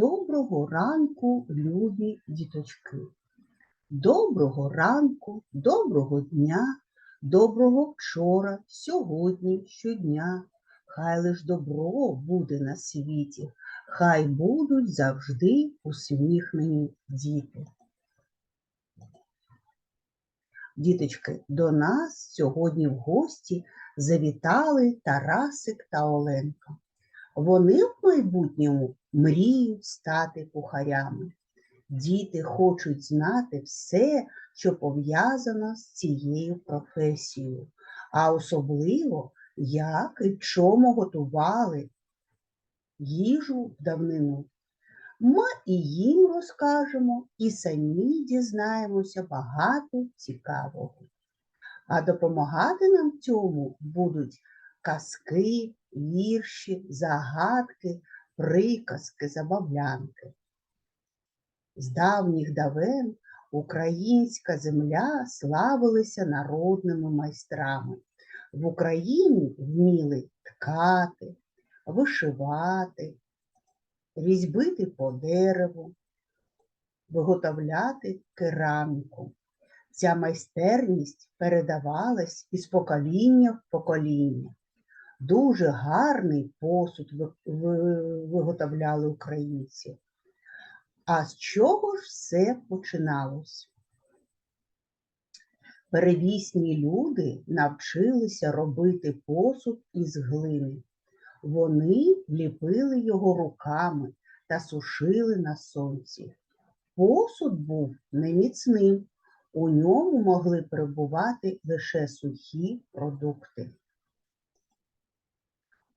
Доброго ранку, любі діточки. Доброго ранку, доброго дня, доброго вчора, сьогодні, щодня. Хай лиш добро буде на світі, хай будуть завжди усміхнені діти. Діточки, до нас сьогодні в гості завітали Тарасик та Оленка. Вони в майбутньому мріють стати кухарями. Діти хочуть знати все, що пов'язано з цією професією, а особливо, як і чому готували їжу в давнину. Ми і їм розкажемо, і самі дізнаємося багато цікавого. А допомагати нам цьому будуть казки, вірші, загадки, приказки, забавлянки. З давніх давен українська земля славилася народними майстрами. В Україні вміли ткати, вишивати, різьбити по дереву, виготовляти кераміку. Ця майстерність передавалась із покоління в покоління. Дуже гарний посуд ви- ви- виготовляли українці. А з чого ж все починалось? Перевісні люди навчилися робити посуд із глини. Вони ліпили його руками та сушили на сонці. Посуд був неміцним, у ньому могли перебувати лише сухі продукти.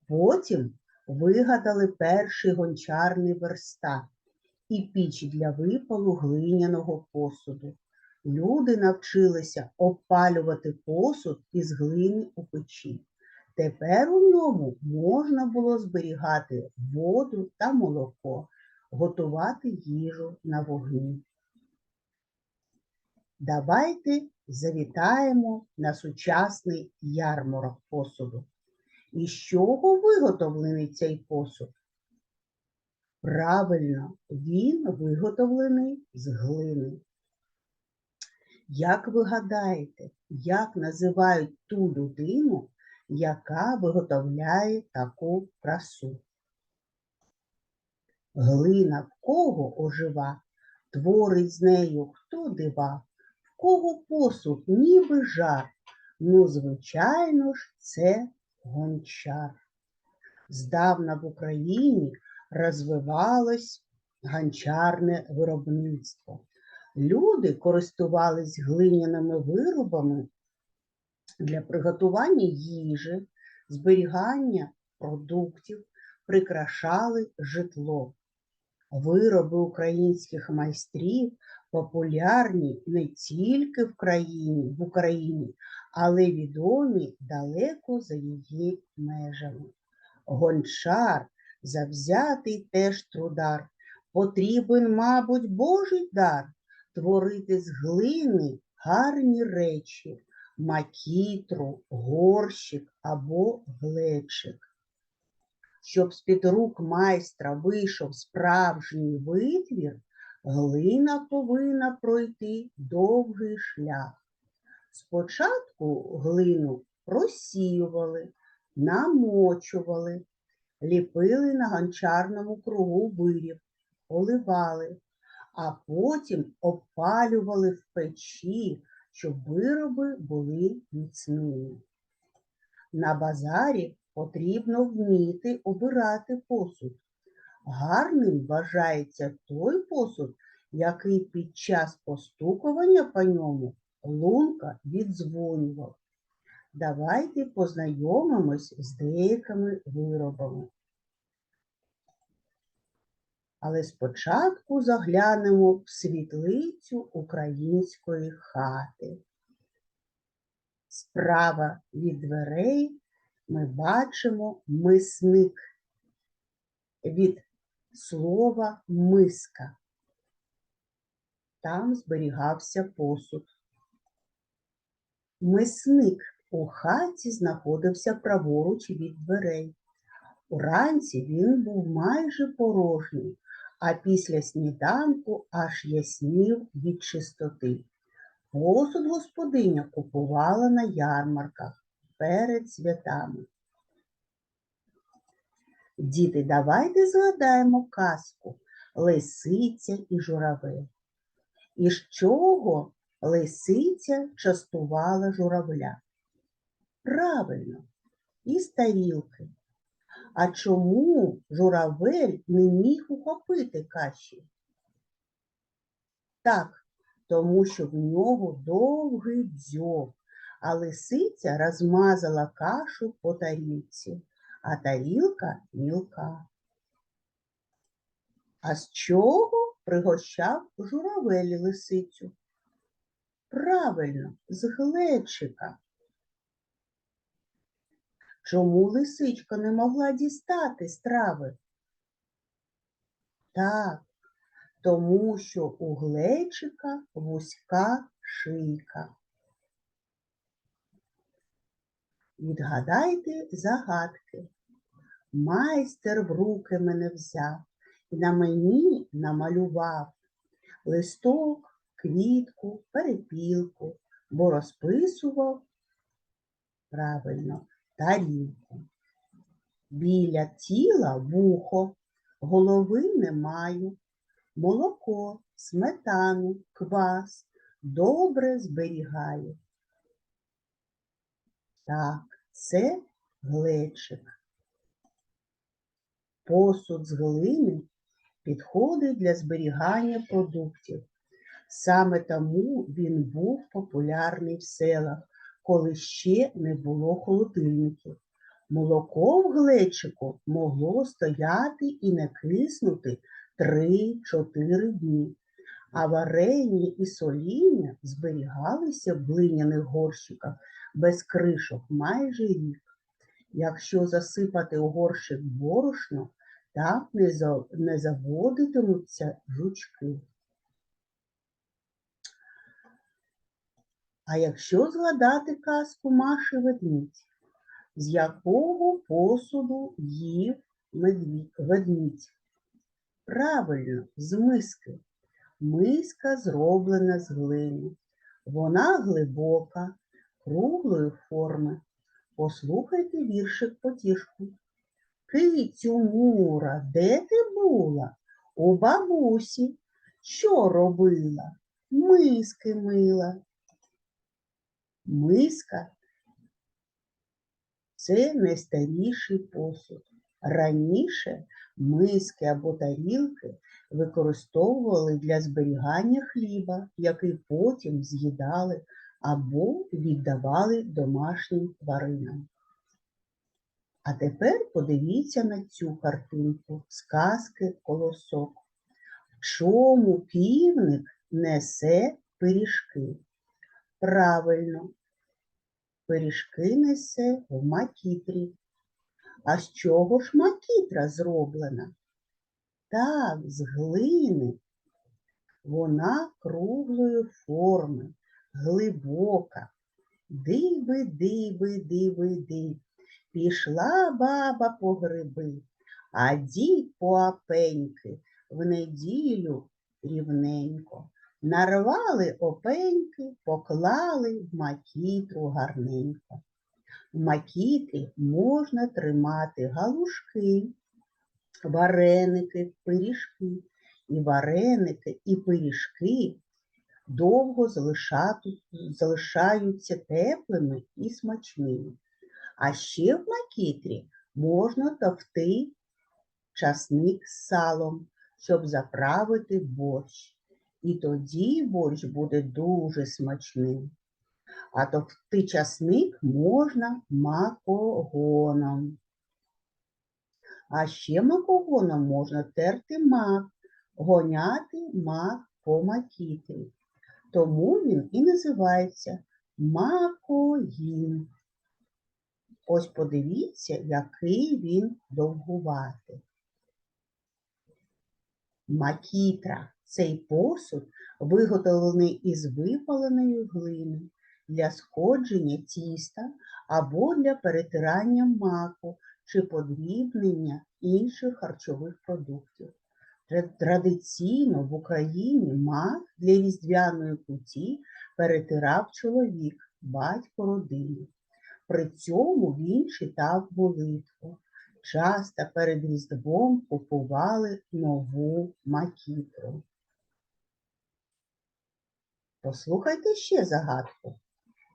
Потім вигадали перший гончарний верстат і піч для випалу глиняного посуду. Люди навчилися опалювати посуд із глини у печі. Тепер у ньому можна було зберігати воду та молоко, готувати їжу на вогні. Давайте завітаємо на сучасний ярмарок посуду. Із чого виготовлений цей посуд? Правильно, він виготовлений з глини. Як ви гадаєте, як називають ту людину, яка виготовляє таку красу? Глина в кого ожива, творить з нею хто дива, в кого посуд ніби жар, ну, звичайно ж, це гончар. Здавна в Україні розвивалось гончарне виробництво. Люди користувались глиняними виробами для приготування їжі, зберігання продуктів, прикрашали житло. Вироби українських майстрів популярні не тільки в країні, в Україні, але відомі далеко за її межами. Гончар, завзятий теж трудар, потрібен, мабуть, Божий дар творити з глини гарні речі, макітру, горщик або глечик. Щоб з-під рук майстра вийшов справжній витвір, глина повинна пройти довгий шлях. Спочатку глину розсіювали, намочували, ліпили на гончарному кругу виріб, поливали, а потім опалювали в печі, щоб вироби були міцними. На базарі потрібно вміти обирати посуд. Гарним вважається той посуд, який під час постукування по ньому лунка віддзвонював. Давайте познайомимось з деякими виробами. Але спочатку заглянемо в світлицю української хати. Справа від дверей ми бачимо мисник від слова миска. Там зберігався посуд. Мисник у хаті знаходився праворуч від дверей. Уранці він був майже порожній, а після сніданку аж яснів від чистоти. Посуд господиня купувала на ярмарках перед святами. Діти, давайте згадаємо казку Лисиця і журавель. Із чого лисиця частувала журавля? Правильно, із тарілки. А чому журавель не міг ухопити каші? Так, тому що в нього довгий дзьоб, а лисиця розмазала кашу по тарілці, а тарілка мілка. А з чого пригощав журавель лисицю? Правильно, з глечика. Чому лисичка не могла дістати страви? Так, тому що у глечика вузька шийка. Відгадайте загадки. Майстер в руки мене взяв і на мені намалював листок, квітку, перепілку, бо розписував правильно тарілку. Біля тіла вухо, голови не маю, молоко, сметану, квас добре зберігаю. Так, це глечик. Посуд з глини підходить для зберігання продуктів. Саме тому він був популярний в селах, коли ще не було холодильників. Молоко в глечику могло стояти і не киснути 3-4 дні, а варення і соління зберігалися в глиняних горщиках без кришок майже рік. Якщо засипати у горщик борошно, не, не заводитимуться жучки. А якщо згадати казку Маші ведмідь, з якого посуду їв ведмідь? Правильно, з миски. Миска зроблена з глини. Вона глибока, круглої форми. Послухайте віршик потішку. Кицю Мура, де ти була? У бабусі. Що робила? Миски мила. Миска це найстаріший посуд. Раніше миски або тарілки використовували для зберігання хліба, який потім з'їдали або віддавали домашнім тваринам. А тепер подивіться на цю картинку сказки колосок. В чому півник несе пиріжки? Правильно, пиріжки несе в макітрі. А з чого ж макітра зроблена? Так, з глини. Вона круглої форми, глибока. Диви, диви, диви, диви. Пішла баба по гриби, а дід по апеньки в неділю рівненько. Нарвали опеньки, поклали в макітру гарненько. В макітрі можна тримати галушки, вареники, пиріжки. І вареники, і пиріжки довго залишаються теплими і смачними. А ще в макітрі можна товти часник з салом, щоб заправити борщ. І тоді борщ буде дуже смачним. А товти часник можна макогоном. А ще макогоном можна терти мак, гоняти мак по макітрі. Тому він і називається макогін. Ось подивіться, який він довгуватий. Макітра цей посуд виготовлений із випаленої глини для сходження тіста або для перетирання маку чи подрібнення інших харчових продуктів. Традиційно в Україні мак для різдвяної куті перетирав чоловік, батько родини. При цьому він читав молитву. Часто перед Різдвом купували нову макітру. Послухайте ще загадку.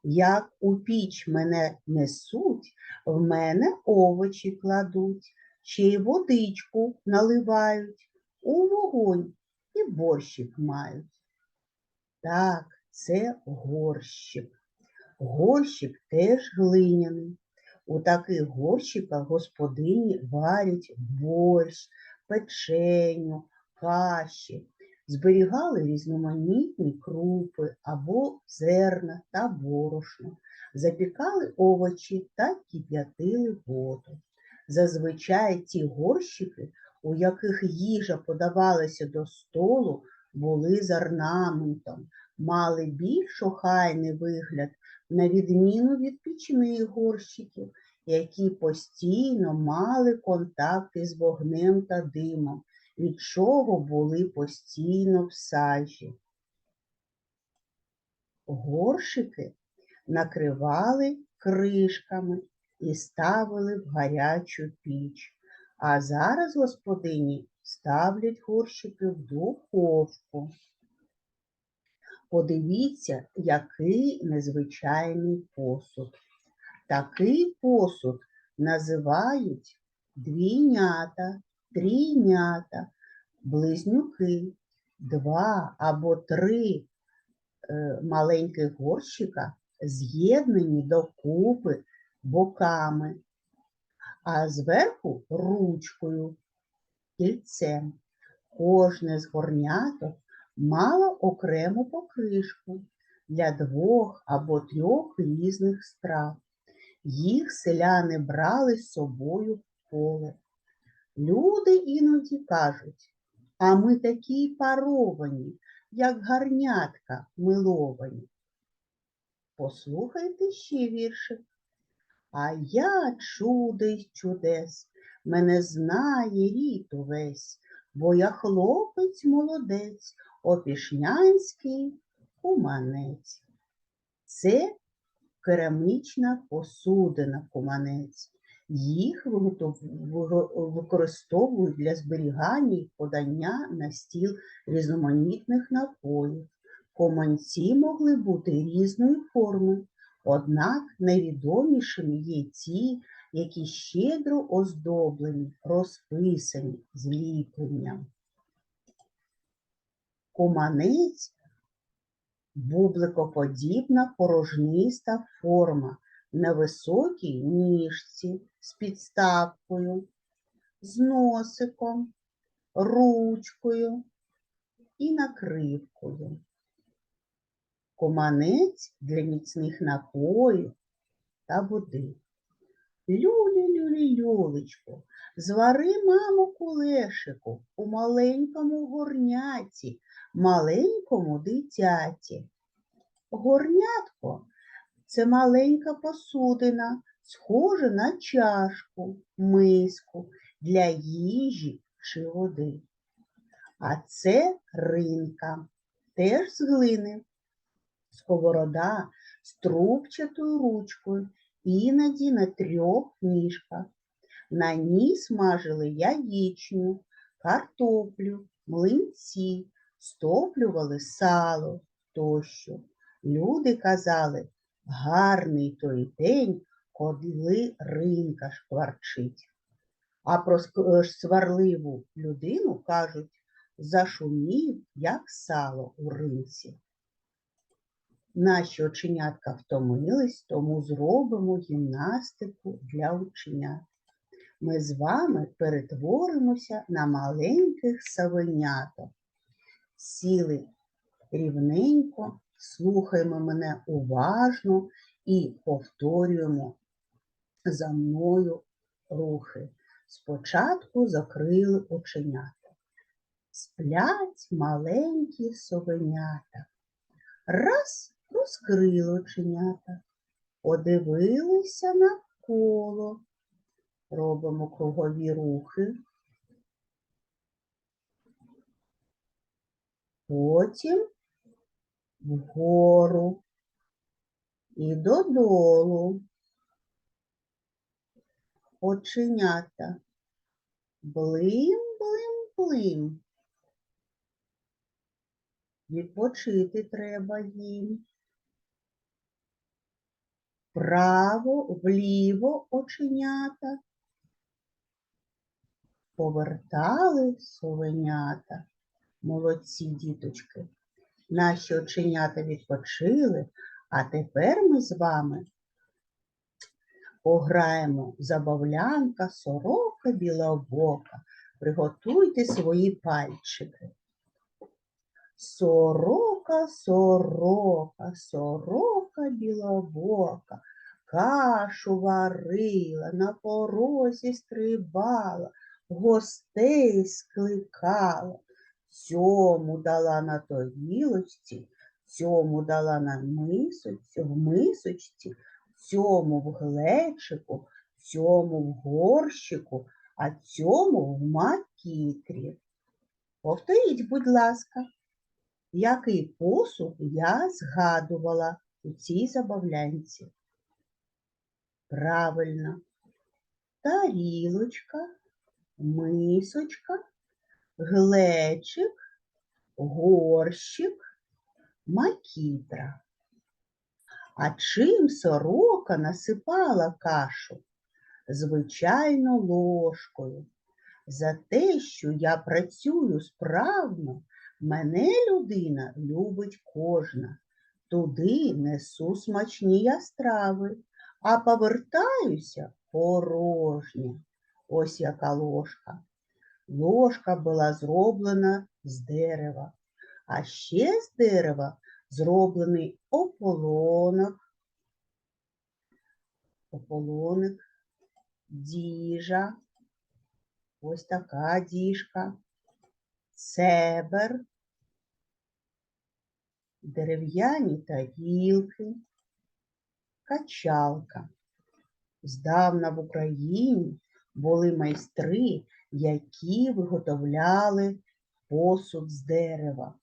Як у піч мене несуть, в мене овочі кладуть, ще й водичку наливають, у вогонь і борщик мають. Так, це горщик. Горщик теж глиняний. У таких горщиках господині варять борщ, печеню, каші, зберігали різноманітні крупи або зерна та борошно, запікали овочі та кип'ятили воду. Зазвичай ті горщики, у яких їжа подавалася до столу, були з орнаментом, мали більш охайний вигляд, на відміну від пічних горщиків, які постійно мали контакти з вогнем та димом, від чого були постійно в сажі. Горшики накривали кришками і ставили в гарячу піч. А зараз господині ставлять горщики в духовку. Подивіться, який незвичайний посуд. Такий посуд називають двійнята, трійнята, близнюки, два або три е, маленьких горщика з'єднані докупи боками, а зверху ручкою, кільцем. Кожне з горняток мало окрему покришку для двох або трьох різних страв. Їх селяни брали з собою в поле. Люди іноді кажуть, а ми такі паровані, як гарнятка миловані. Послухайте ще віршик. А я чудо й чудес, мене знає рід увесь, бо я хлопець молодець, опішнянський куманець. Це керамічна посудина куманець. Їх використовують для зберігання і подання на стіл різноманітних напоїв. Команці могли бути різної форми, однак найвідомішими є ті, які щедро оздоблені, розписані зліпленням. Команець бубликоподібна порожниста форма на високій ніжці з підставкою, з носиком, ручкою і накривкою. Команець для міцних напоїв та води. Люлі, люлі, люлечко, звари, мамо, кулешику у маленькому горняці, маленькому дитяті. Горнятко це маленька посудина, схожа на чашку, миску для їжі чи води. А це ринка, теж з глини, сковорода з трубчатою ручкою, іноді на трьох ніжках. На ній смажили яєчню, картоплю, млинці, стоплювали сало тощо. Люди казали, гарний той день, коли ринка шкварчить. А про е, сварливу людину кажуть, зашумів, як сало у ринці. Наші оченятка втомились, тому зробимо гімнастику для оченят. Ми з вами перетворимося на маленьких савеняток. Сіли рівненько, слухаємо мене уважно і повторюємо за мною рухи. Спочатку закрили оченята. Сплять маленькі совенята. Раз розкрили оченята, подивилися навколо. Робимо кругові рухи. потім вгору і додолу. Оченята. Блим, блим, блим. Відпочити треба їм. Вправо, вліво оченята. Повертали совенята. Молодці діточки. Наші оченята відпочили, а тепер ми з вами пограємо забавлянка, сорока білобока. Приготуйте свої пальчики. Сорока, сорока, сорока білобока, кашу варила, на порозі стрибала, гостей скликала, цьому дала на тарілочці, цьому дала на мисочці, в мисочці, цьому в глечику, цьому в горщику, а цьому в макітрі. Повторіть, будь ласка, який посуд я згадувала у цій забавлянці? Правильно, тарілочка, мисочка, глечик, горщик, макітра. А чим сорока насипала кашу? Звичайно, ложкою. За те, що я працюю справно, мене людина любить кожна. Туди несу смачні я страви, а повертаюся порожня. Ось яка ложка. Ложка була зроблена з дерева, а ще з дерева зроблений ополонок, ополоник, діжа, ось така діжка, цебер, дерев'яні тарілки, качалка. Здавна в Україні були майстри, які виготовляли посуд з дерева.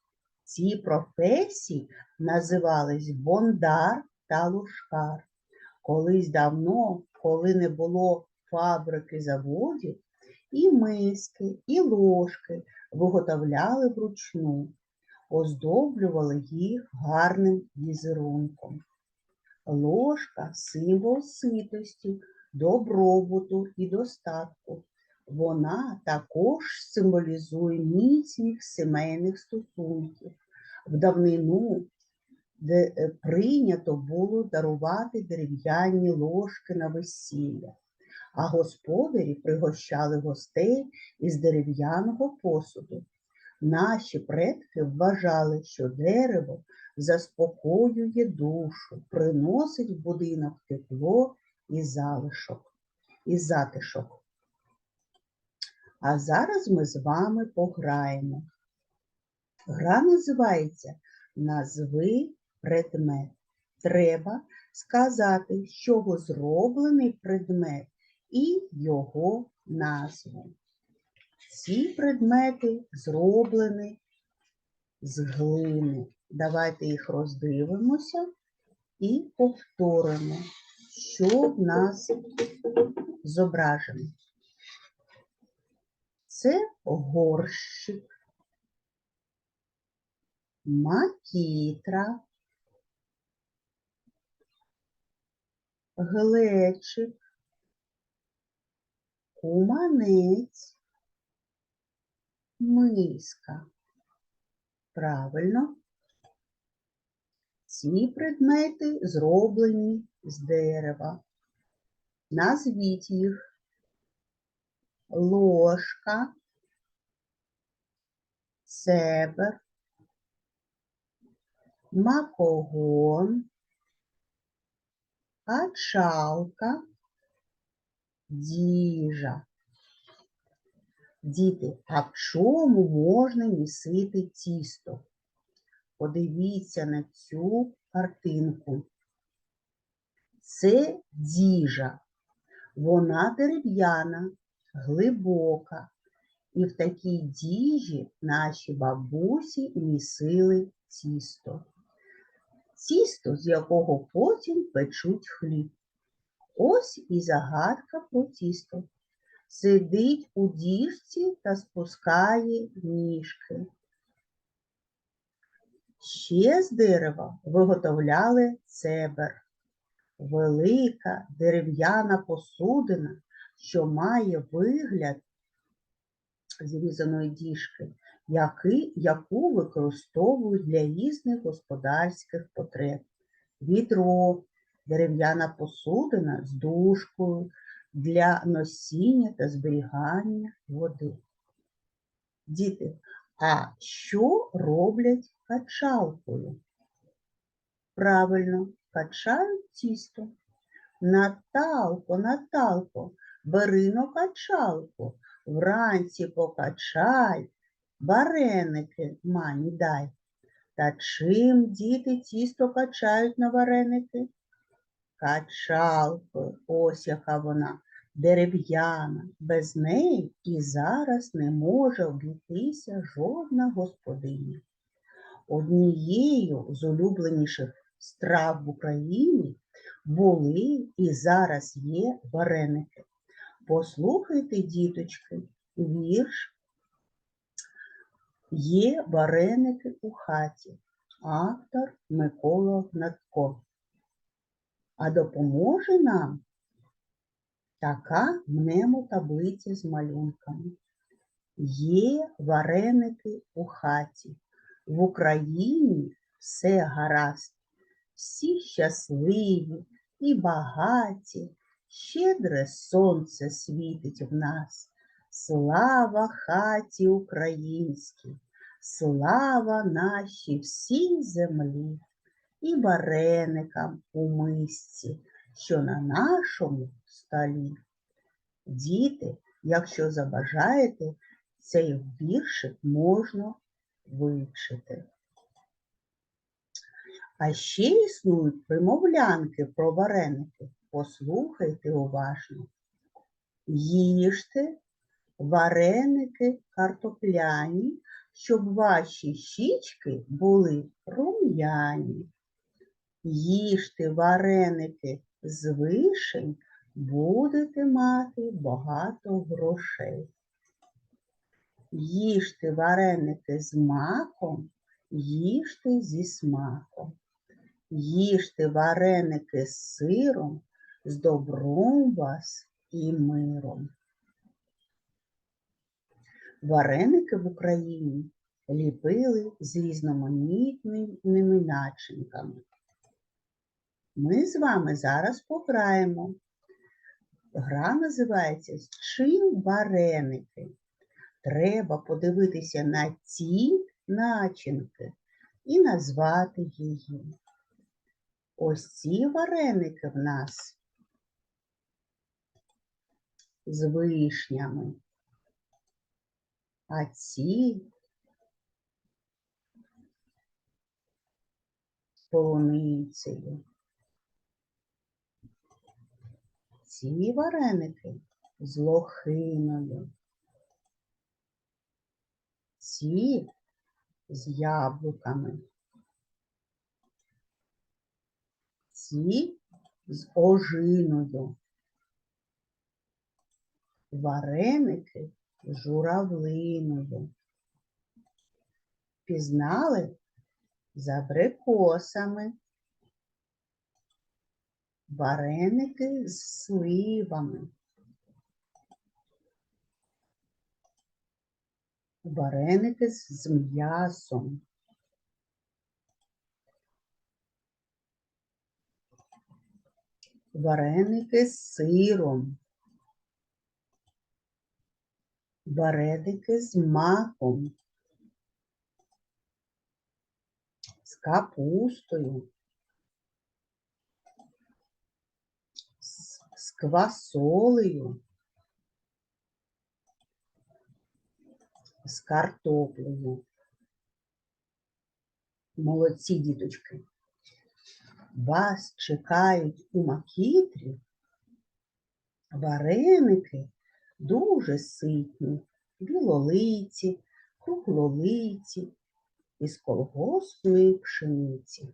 Ці професії називались бондар та лушкар. Колись давно, коли не було фабрики заводів, і миски, і ложки виготовляли вручну, оздоблювали їх гарним візерунком. Ложка символ ситості, добробуту і достатку. Вона також символізує міцних сімейних стосунків. В давнину де е, прийнято було дарувати дерев'яні ложки на весілля, а господарі пригощали гостей із дерев'яного посуду. Наші предки вважали, що дерево заспокоює душу, приносить в будинок тепло і залишок, і затишок. А зараз ми з вами пограємо. Гра називається Назви предмет. Треба сказати, з чого зроблений предмет і його назву. Ці предмети зроблені з глини. Давайте їх роздивимося і повторимо, що в нас зображено. Це горщик, макітра, глечик, куманець, миска. Правильно. Ці предмети зроблені з дерева. Назвіть їх ложка, цебер, макогон, качалка, діжа. Діти, а в чому можна місити тісто? Подивіться на цю картинку. Це діжа. Вона дерев'яна, глибока І в такій діжі наші бабусі місили тісто. Тісто, з якого потім печуть хліб. Ось і загадка про тісто. Сидить у діжці та спускає ніжки. Ще з дерева виготовляли цебер. Велика дерев'яна посудина, що має вигляд зрізаної діжки, яки, яку використовують для різних господарських потреб. Відро, дерев'яна посудина з дужкою для носіння та зберігання води. Діти, а що роблять качалкою? Правильно, качають тісто. Наталко, Наталко, бери но качалку, вранці покачай, вареники мамі дай. Та чим діти тісто качають на вареники? Качалкою, ось яка вона, дерев'яна, без неї і зараз не може обійтися жодна господиня. Однією з улюбленіших страв в Україні були і зараз є вареники. Послухайте, діточки, вірш Є вареники у хаті, автор Микола Гнатко. А допоможе нам така мнемотаблиця з малюнками. Є вареники у хаті. В Україні все гаразд, всі щасливі і багаті, щедре сонце світить в нас. Слава хаті українській, слава нашій всій землі і вареникам у мисці, що на нашому столі. Діти, якщо забажаєте, цей віршик можна вивчити. А ще існують примовлянки про вареники. Послухайте уважно. Їжте вареники картопляні, щоб ваші щічки були рум'яні. Їжте вареники з вишень, будете мати багато грошей. Їжте вареники з маком, їжте зі смаком. Їжте вареники з сиром, з добром вас і миром. Вареники в Україні ліпили з різноманітними начинками. Ми з вами зараз пограємо. Гра називається «З чим вареники. Треба подивитися на ці начинки і назвати її. Ось ці вареники в нас з вишнями, а ці з полуницею. Ці вареники з лохиною. Ці з яблуками. Ці з ожиною. Вареники журавлиною. Пізнали з абрикосами. Вареники з сливами. Вареники з м'ясом. Вареники з сиром. Вареники з маком. З капустою. З квасолею. з картоплею. Молодці, діточки. Вас чекають у макітрі вареники дуже ситні білолиці, круглолиці, із колгоспної пшениці.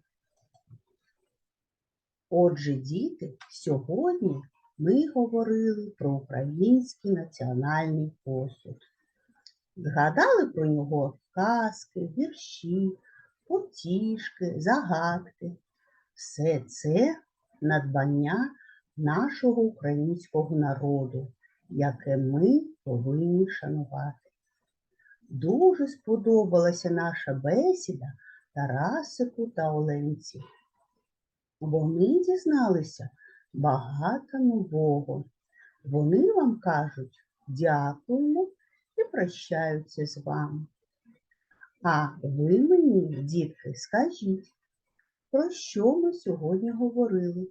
Отже, діти, сьогодні ми говорили про український національний посуд. Згадали про нього казки, вірші, потішки, загадки. Все це надбання нашого українського народу, яке ми повинні шанувати. Дуже сподобалася наша бесіда Тарасику та Оленці. Вони дізналися багато нового. Вони вам кажуть дякуємо і прощаються з вами. А ви мені, дітки, скажіть, про що ми сьогодні говорили?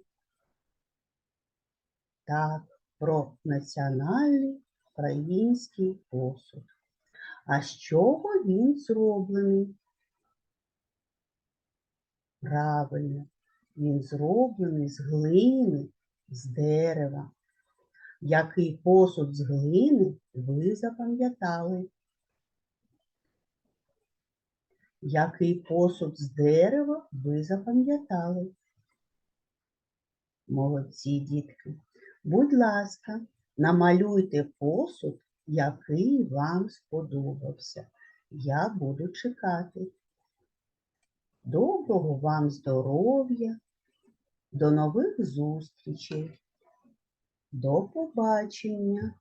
Так, про національний український посуд. А з чого він зроблений? Правильно, він зроблений з глини, з дерева. Який посуд з глини ви запам'ятали? Який посуд з дерева ви запам'ятали? Молодці дітки. Будь ласка, намалюйте посуд, який вам сподобався. Я буду чекати. Доброго вам здоров'я, до нових зустрічей, до побачення.